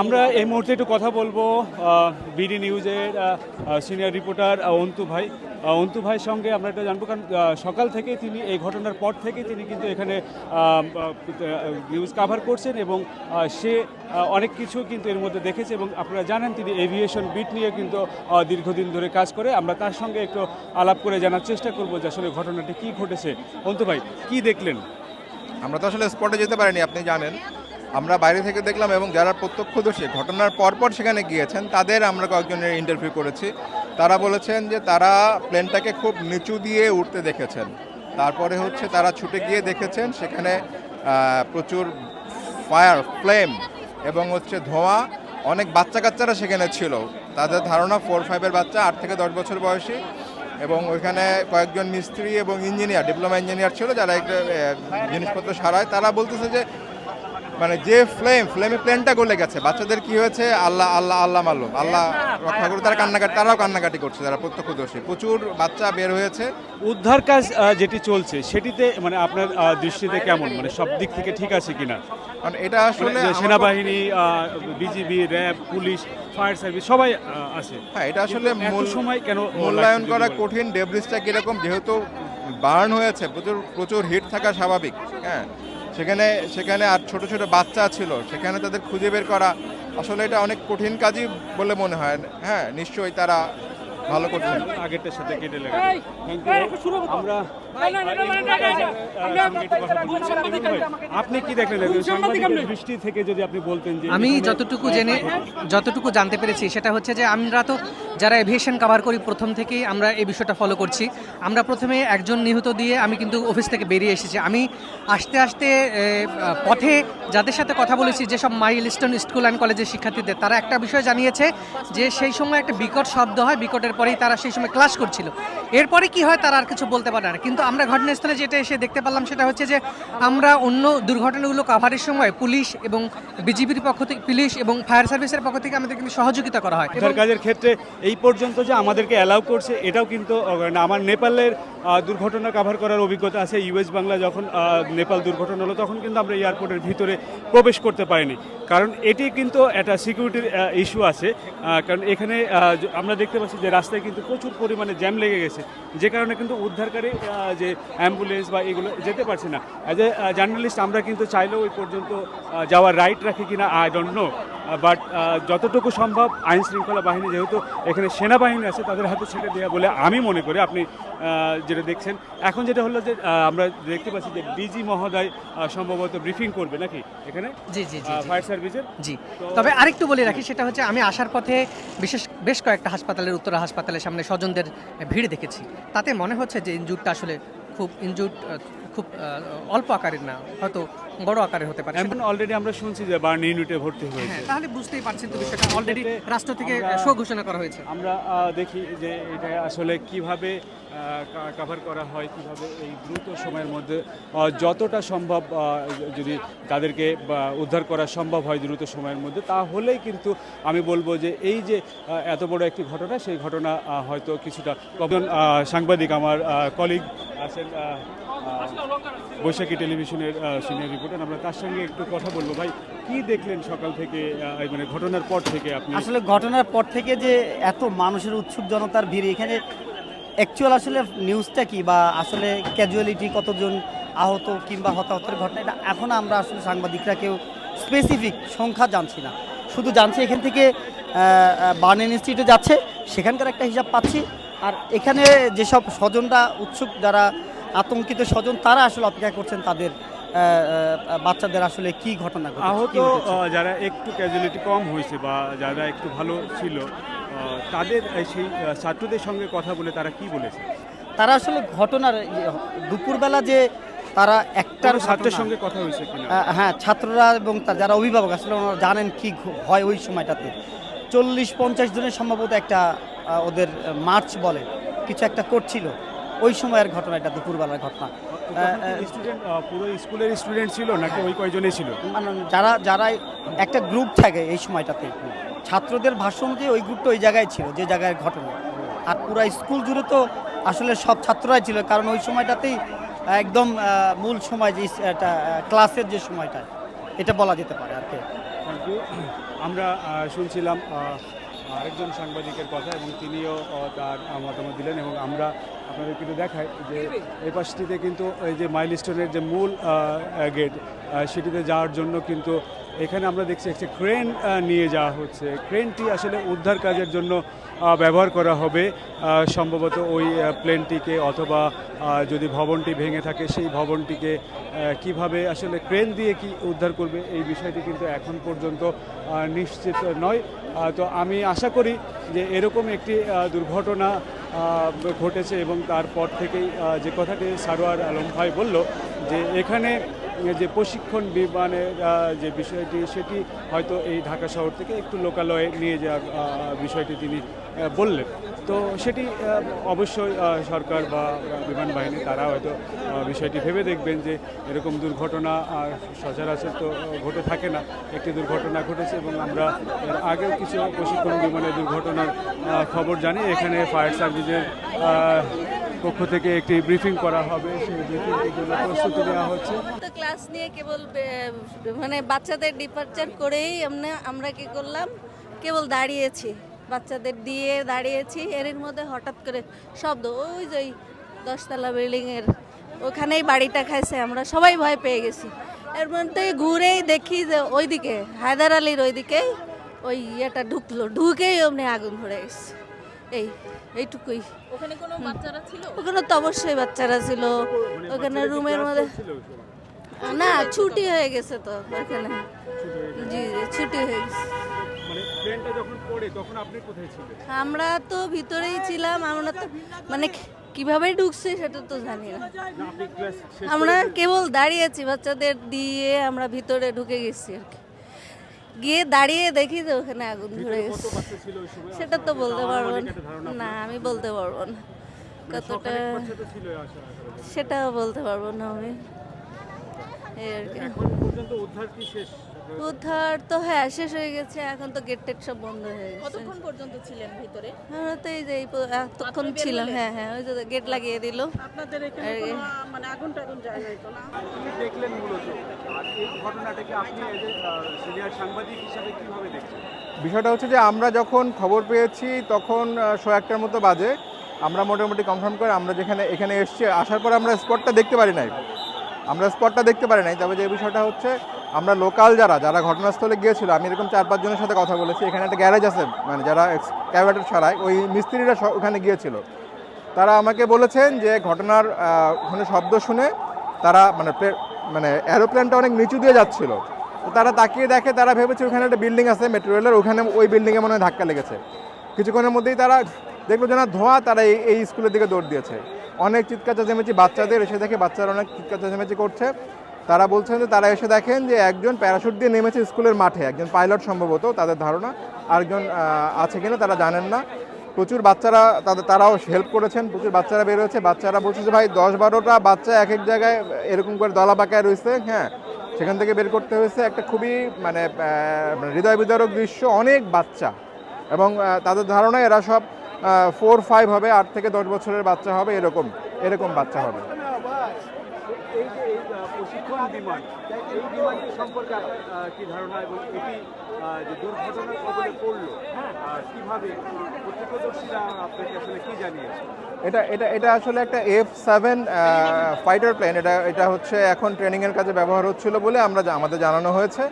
আমরা এই মুহূর্তে একটু কথা বলব বিডি নিউজের সিনিয়র রিপোর্টার অন্তু ভাই। অন্তু ভাইয়ের সঙ্গে আমরা এটা জানব, কারণ সকাল থেকে তিনি এই ঘটনার পর থেকে তিনি কিন্তু এখানে নিউজ কাভার করছেন এবং সে অনেক কিছু কিন্তু এর মধ্যে দেখেছে এবং আপনারা জানেন তিনি এভিয়েশন বিট নিয়ে কিন্তু দীর্ঘদিন ধরে কাজ করে। আমরা তার সঙ্গে একটু আলাপ করে জানার চেষ্টা করব যে আসলে ঘটনাটি কী ঘটেছে। অন্তু ভাই, কী দেখলেন? আমরা তো আসলে স্পটে যেতে পারিনি, আপনি জানেন। আমরা বাইরে থেকে দেখলাম এবং যারা প্রত্যক্ষদর্শী, ঘটনার পরপর সেখানে গিয়েছেন, তাদের আমরা কয়েকজনের ইন্টারভিউ করেছি। তারা বলেছেন যে তারা প্লেনটাকে খুব নিচু দিয়ে উঠতে দেখেছেন। তারপরে হচ্ছে তারা ছুটে গিয়ে দেখেছেন, সেখানে প্রচুর ফায়ার ফ্লেম এবং হচ্ছে ধোঁয়া। অনেক বাচ্চা কাচ্চারা সেখানে ছিল। তাদের ধারণা ফোর ফাইভের বাচ্চা, আট থেকে দশ বছর বয়সী এবং ওইখানে কয়েকজন মিস্ত্রি এবং ইঞ্জিনিয়ার ডিপ্লোমা ইঞ্জিনিয়ার ছিল যারা একটা জিনিসপত্র সারায়। তারা বলতেছে যে মানে যে ফ্লেম ফ্লেমে প্লেনটা গলে গেছে। বাচ্চাদের কি হয়েছে? আল্লাহ আল্লাহ আল্লাহ মালুম আল্লাহ রক্ষা করে তারা কান্নাকাটি তারাও কান্নাকাটি করছে যারা প্রত্যক্ষদর্শী। প্রচুর বাচ্চা বের হয়েছে। উদ্ধার কাজ যেটি চলছে সেটিতে মানে আপনার দৃষ্টিতে কেমন? মানে সব দিক থেকে ঠিক আছে কিনা? কারণ এটা আসলে মানে সেনাবাহিনী BGB RAB police fire service সবাই আছে। হ্যাঁ এটা আসলে মূল- সময় কেন মূল্যায়ন করা কঠিন। ডেব্রিজটা কীরকম? যেহেতু বার্ন হয়েছে প্রচুর প্রচুর হিট থাকা স্বাভাবিক। হ্যাঁ সেখানে সেখানে আর ছোট ছোট বাচ্চা ছিল সেখানে তাদের খুঁজে বের করা আসলে এটা অনেক কঠিন কাজই বলে মনে হয় হ্যাঁ নিশ্চয়ই তারা ভালো করছেন আগেরটার সাথে কেটে লেগে আমরা আপনি কি দেখলেন দৃষ্টি থেকে যদি আপনি বলতেন যে আমি যতটুকু জেনে যতটুকু জানতে পেরেছি সেটা হচ্ছে যে আমরা তো যারা এভিয়েশন কভার করি, প্রথম থেকেই আমরা এই বিষয়টা ফলো করছি। আমরা প্রথমে একজন নিহত দিয়ে আমি কিন্তু অফিস থেকে বেরিয়ে এসেছি। আমি আস্তে আস্তে পথে যাদের সাথে কথা বলেছি, যেসব মাইলস্টোন স্কুল অ্যান্ড কলেজের শিক্ষার্থীদের, তারা একটা বিষয় জানিয়েছে যে সেই সময় একটা বিকট শব্দ হয়, বিকটের পরেই তারা সেই সময় ক্লাস করছিল। এরপরে কি হয় তারা আর কিছু বলতে পারে না। কিন্তু আমরা ঘটনাস্থলে যেটা এসে দেখতে পারলাম সেটা হচ্ছে যে আমরা অন্য দুর্ঘটনাগুলো কাভারের সময় পুলিশ এবং বিজিবির পক্ষ থেকে পুলিশ এবং ফায়ার সার্ভিসের পক্ষ থেকে আমাদের কিন্তু সহযোগিতা করা হয়। কাজের ক্ষেত্রে এই পর্যন্ত যে আমাদেরকে অ্যালাউ করছে এটাও কিন্তু আমার নেপালের দুর্ঘটনা কাভার করার অভিজ্ঞতা আছে। ইউএস বাংলা যখন নেপাল দুর্ঘটনা হলো, তখন কিন্তু আমরা এয়ারপোর্টের ভিতরে প্রবেশ করতে পারিনি। কারণ এটি কিন্তু একটা সিকিউরিটির ইস্যু আছে। কারণ এখানে আমরা দেখতে পাচ্ছি যে রাস্তায় কিন্তু প্রচুর পরিমাণে জ্যাম লেগে গেছে। যে কারণে কিন্তু উদ্ধারকারী যে অ্যাম্বুলেন্স বা এগুলো যেতে পারছে না। অ্যাজ এ জার্নালিস্ট আমরা কিন্তু চাইলেও ওই পর্যন্ত যাওয়ার রাইট রাখি কিনা আই ডোন্ট নো বাট যতটুকু সম্ভব আইন শৃঙ্খলা বাহিনী যেহেতু এখানে সেনাবাহিনী আছে তাদের হাতে ছেড়ে দেওয়া বলে আমি মনে করি আপনি যেটা দেখছেন। এখন যেটা হলো যে আমরা দেখতে পাচ্ছি যে ডিজি মহোদয় সম্ভবত ব্রিফিং করবে নাকি এখানে? জি জি। ফায়ার সার্ভিসের জি। তবে আরেকটু বলে রাখি সেটা হচ্ছে আমি আসার পথে বিশেষ বেশ কয়েকটা হাসপাতালের উত্তরা হাসপাতালের সামনে স্বজনদের ভিড় দেখেছি। তাতে মনে হচ্ছে যে ইনজুরটা আসলে খুব ইনজুর খুব অল্প আকারের না হয়তো বড় আকারের হতে পারে। এখন অলরেডি আমরা শুনছি যে বার্ন ইউনিটে ভর্তি হয়েছে। হ্যাঁ তাহলে বুঝতেই পারছেন তো বিষয়টা। অলরেডি রাষ্ট্র থেকে শো ঘোষণা করা হয়েছে। আমরা দেখি যে এটা আসলে কীভাবে কাভার করা হয় কীভাবে এই দ্রুত সময়ের মধ্যে যতটা সম্ভব যদি তাদেরকে উদ্ধার করা সম্ভব হয় দ্রুত সময়ের মধ্যে তাহলেই কিন্তু আমি বলব যে এই যে এত বড় একটি ঘটনা সেই ঘটনা হয়তো কিছুটা কজন সাংবাদিক আমার কলিগ আছেন বৈশাখী টেলিভিশনের সিনিয়র রিপোর্টার আমরা তার সঙ্গে একটু কথা বলব। ভাই, কি দেখলেন সকাল থেকে মানে ঘটনার পর থেকে আপনি? আসলে ঘটনার পর থেকে যে এত মানুষের উৎসুক জনতার ভিড়, এখানে অ্যাকচুয়াল আসলে নিউজটা কি বা আসলে ক্যাজুয়ালিটি কতজন আহত কিংবা হতাহতের ঘটনা, এটা এখন আমরা আসলে সাংবাদিকরা কেউ স্পেসিফিক সংখ্যা জানছি না। শুধু জানছি এখান থেকে বার্ন ইনস্টিটিউটে যাচ্ছে, সেখানকার একটা হিসাব পাচ্ছি। আর এখানে যেসব স্বজনরা উৎসুক, যারা আতঙ্কিত স্বজন, তারা আসলে অপেক্ষা করছেন তাদের বাচ্চাদের আসলে কি ঘটনা আহত যারা একটু ক্যাজুয়ালিটি কম হয়েছে বা যারা একটু ভালো ছিল তাদের সেই ছাত্রদের সঙ্গে কথা বলে তারা কি বলেছে? তারা আসলে ঘটনার ইয়ে, দুপুরবেলা যে তারা একটার ছাত্রের সঙ্গে কথা হয়েছে হ্যাঁ ছাত্ররা এবং তার যারা অভিভাবক আসলে ওনারা জানেন কি হয় ওই সময়টাতে। চল্লিশ পঞ্চাশ জনের সম্ভবত একটা ওদের মার্চ বলে কিছু একটা করছিল। ওই সময়ের ঘটনা এটা দুপুরবেলার ঘটনা। স্টুডেন্ট পুরো স্কুলের স্টুডেন্ট ছিল নাকি ওই কয়জনই ছিল? মানে যারা যারা একটা গ্রুপ থাকে এই সময়টাতে ছাত্রদের ভাষ্য অনুযায়ী ওই গ্রুপটা ওই জায়গায় ছিল যে জায়গায় ঘটনা। আর পুরো স্কুল জুড়ে তো আসলে সব ছাত্ররাই ছিল কারণ ওই সময়টাতেই একদম মূল সময় যে এটা, ক্লাসের যে সময়টা এটা বলা যেতে পারে আর কি। আমরা শুনছিলাম আরেকজন সাংবাদিকের কথা এবং তিনিও তার মতামত দিলেন এবং আমরা আপনাদের কিন্তু দেখাই যে এই পাশটিতে কিন্তু এই যে মাইলস্টোনের যে মূল গেট সেটিতে যাওয়ার জন্য কিন্তু এখানে আমরা দেখছি একটি ক্রেন নিয়ে যাওয়া হচ্ছে। ক্রেনটি আসলে উদ্ধার কাজের জন্য ব্যবহার করা হবে। সম্ভবত ওই প্লেনটিকে অথবা যদি ভবনটি ভেঙে থাকে, সেই ভবনটিকে কীভাবে আসলে ক্রেন দিয়ে কি উদ্ধার করবে, এই বিষয়টি কিন্তু এখন পর্যন্ত নিশ্চিত নয়। তো আমি আশা করি যে এরকম একটি দুর্ঘটনা ঘটেছে এবং তারপর থেকেই যে কথাটি সারোয়ার আলম ভাই বলল যে এখানে যে প্রশিক্ষণ বিমানের যে বিষয়টি, সেটি হয়তো এই ঢাকা শহর থেকে একটু লোকালয়ে নিয়ে যাওয়ার বিষয়টি তিনি বললেন। তো সেটি অবশ্যই সরকার বা বিমান বাহিনী, তারা হয়তো বিষয়টি ভেবে দেখবেন যে এরকম দুর্ঘটনা সচরাচর তো ঘটে থাকে না। একটি দুর্ঘটনা ঘটেছে এবং আমরা এর আগেও কিছু প্রশিক্ষণ বিমানের দুর্ঘটনার খবর জানি। এখানে ফায়ার সার্ভিসের পক্ষ থেকে একটি ব্রিফিং করা হবে। সেই প্রস্তুতি নেওয়া হচ্ছে। তো ক্লাস নিয়ে কেবল মানে বাচ্চাদের ডিপার্চার করেই আমরা আমরা কি করলাম? কেবল দাঁড়িয়েছি। বাচ্চাদের দিয়ে দাঁড়িয়েছি। এর মধ্যে হঠাৎ করে শব্দ, ওই যে দশতলা বিল্ডিংয়ের ওখানেই বাড়িটা খাইছে। আমরা সবাই ভয় পেয়ে গেছি। এর মধ্যে ঘুরেই দেখি যে ওইদিকে, হায়দার আলীর ওইদিকেই ওই ইয়েটা ঢুকলো। ঢুকেই অমনি আগুন ধরে গেছে। এই এইটুকুই। ওখানে কোনো বাচ্চারা ছিল? ওখানে তো অবশ্যই বাচ্চারা ছিল। ওখানে রুমের মধ্যে না ছুটি হয়ে গেছে তো ওখানে। জি জি ছুটি হয়ে গেছে। মানে প্লেনটা যখন পড়ে তখন আপনি কোথায় ছিলেন? আমরা তো ভিতরেই ছিলাম আমরা তো মানে কীভাবে ঢুকছে সেটা তো জানি না। আমরা কেবল দাঁড়িয়েছি বাচ্চাদের দিয়ে আমরা ভিতরে ঢুকে গেছি আর কি। গিয়ে দাঁড়িয়ে দেখি যে ওখানে আগুন ধরে গেছে। সেটা তো বলতে পারব না। আমি বলতে পারব না। মানে কতটা। সেটাও বলতে পারব না আমি। এই আর কি। উদ্ধার তো হ্যাঁ শেষ হয়ে গেছে এখন তো গেট টেট সব বন্ধ হয়ে গেছে। কতক্ষণ পর্যন্ত ছিলেন ভিতরে? আমরা তো এই যে এই প- এতক্ষণ ছিলাম হ্যাঁ হ্যাঁ ওই যে গেট লাগিয়ে দিল। আপনাদের এখানে কোনো মানে আগুন টাগুন যায় যাইতো না? কি দেখলেন মূলত। আর এই ঘটনাটাকে আপনি সিনিয়র সাংবাদিক হিসাবে কীভাবে দেখছেন? বিষয়টা হচ্ছে যে আমরা যখন খবর পেয়েছি তখন শো একটার মতো বাজে। আমরা মোটামুটি কনফার্ম করে আমরা যেখানে এখানে এসছি আসার পর আমরা স্পটটা দেখতে পারি নাই। আমরা স্পটটা দেখতে পারি নাই। তবে যে বিষয়টা হচ্ছে আমরা লোকাল যারা যারা ঘটনাস্থলে গিয়েছিল, আমি এরকম চার পাঁচজনের সাথে কথা বলেছি। এখানে একটা গ্যারেজ আছে মানে যারা ক্যাবেটার ছাড়ায়, ওই মিস্ত্রিরা ওখানে গিয়েছিল। তারা আমাকে বলেছেন যে ঘটনার ওখানে শব্দ শুনে তারা মানে মানে অ্যারোপ্লেনটা অনেক নিচু দিয়ে যাচ্ছিল। তারা তাকিয়ে দেখে, তারা ভেবেছে ওখানে একটা বিল্ডিং আছে মেট্রো ওখানে ওই বিল্ডিংয়ে মনে হয় ধাক্কা লেগেছে। কিছুক্ষণের মধ্যেই তারা দেখল যে না, ধোঁয়া তারা এই এই স্কুলের দিকে দৌড় দিয়েছে। অনেক চিৎকার চেঁচামেচি বাচ্চাদের, এসে দেখে বাচ্চারা অনেক চিৎকার চেঁচামেচি করছে। তারা বলছেন যে তারা এসে দেখেন যে একজন প্যারাশুট দিয়ে নেমেছে স্কুলের মাঠে। একজন পাইলট সম্ভবত তাদের ধারণা। আরেকজন আছে কিনা তারা জানেন না। প্রচুর বাচ্চারা তাদের, তারাও হেল্প করেছেন। প্রচুর বাচ্চারা বের হয়েছে। বাচ্চারা বলছে যে, ভাই, দশ বারোটা বাচ্চা এক এক জায়গায় এরকম করে দলা পাকায় রয়েছে। হ্যাঁ সেখান থেকে বের করতে হয়েছে একটা খুবই মানে হৃদয় বিদারক দৃশ্য। অনেক বাচ্চা। এবং তাদের ধারণা এরা সব ফোর ফাইভ হবে। আট থেকে দশ বছরের বাচ্চা হবে। এরকম এরকম বাচ্চা হবে। প্রশিক্ষণ বিমান, এই বিমানটি সম্পর্কে কি ধারণা এবং এটি যে দুর্ঘটনার কবলে পড়ল কীভাবে প্রত্যক্ষদর্শীরা আপনাকে আসলে কি জানিয়েছে? এটা এটা এটা আসলে একটা এফ সেভেন ফাইটার প্লেন এটা এটা হচ্ছে এখন ট্রেনিংয়ের কাজে ব্যবহার হচ্ছিল বলে আমরা আমাদের জানানো হয়েছে।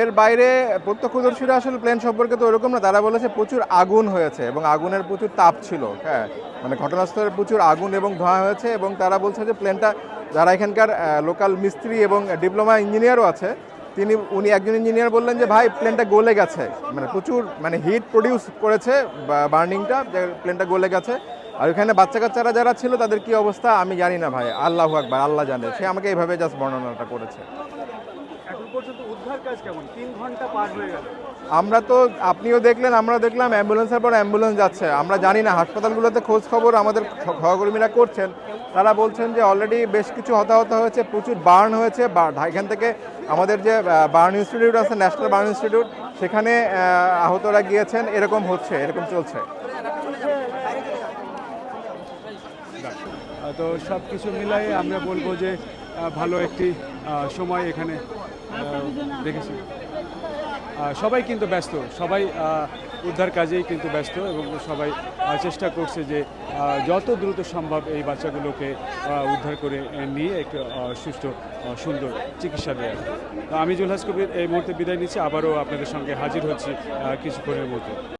এর বাইরে প্রত্যক্ষদর্শীরা আসলে প্লেন সম্পর্কে তো ওরকম না, তারা বলেছে প্রচুর আগুন হয়েছে এবং আগুনের প্রচুর তাপ ছিল হ্যাঁ। মানে ঘটনাস্থলে প্রচুর আগুন এবং ধোঁয়া হয়েছে এবং তারা বলছে যে প্লেনটা যারা এখানকার লোকাল মিস্ত্রি এবং ডিপ্লোমা ইঞ্জিনিয়ারও আছে, তিনি, উনি একজন ইঞ্জিনিয়ার বললেন যে, ভাই প্লেনটা গলে গেছে। মানে প্রচুর মানে হিট প্রডিউস করেছে বার্নিংটা প্লেনটা গলে গেছে। আর ওখানে বাচ্চা কাচ্চারা যারা ছিল, তাদের কি অবস্থা? আমি জানি না ভাই, আল্লাহ আকবার, আল্লাহ জানে। সে আমাকে এইভাবে জাস্ট বর্ণনাটা করেছে। পর্যন্ত উদ্ধার কাজ কেমন? তিন ঘণ্টা পার হয়ে গেল। আমরা তো আপনিও দেখলেন আমরা দেখলাম অ্যাম্বুলেন্সের পর অ্যাম্বুলেন্স যাচ্ছে। আমরা জানি না হাসপাতালগুলোতে খোঁজ খবর আমাদের সহকর্মীরা করছেন। তারা বলছেন যে অলরেডি বেশ কিছু হতাহত হয়েছে প্রচুর বার্ন হয়েছে বা এখান থেকে আমাদের যে বার্ন ইনস্টিটিউট আছে ন্যাশনাল বার্ন ইনস্টিটিউট সেখানে আহতরা গিয়েছেন এরকম হচ্ছে এরকম চলছে। তো সব কিছু মিলাই আমরা বলব যে ভালো একটি সময় এখানে দেখেছি। সবাই কিন্তু ব্যস্ত, সবাই উদ্ধার কাজেই কিন্তু ব্যস্ত এবং সবাই চেষ্টা করছে যে যত দ্রুত সম্ভব এই বাচ্চাগুলোকে উদ্ধার করে নিয়ে একটু সুষ্ঠু সুন্দর চিকিৎসা দেওয়া আমি জুলহাস কবির এই মুহূর্তে বিদায় নিচ্ছি, আবারও আপনাদের সঙ্গে হাজির হচ্ছি কিছুক্ষণের মধ্যে।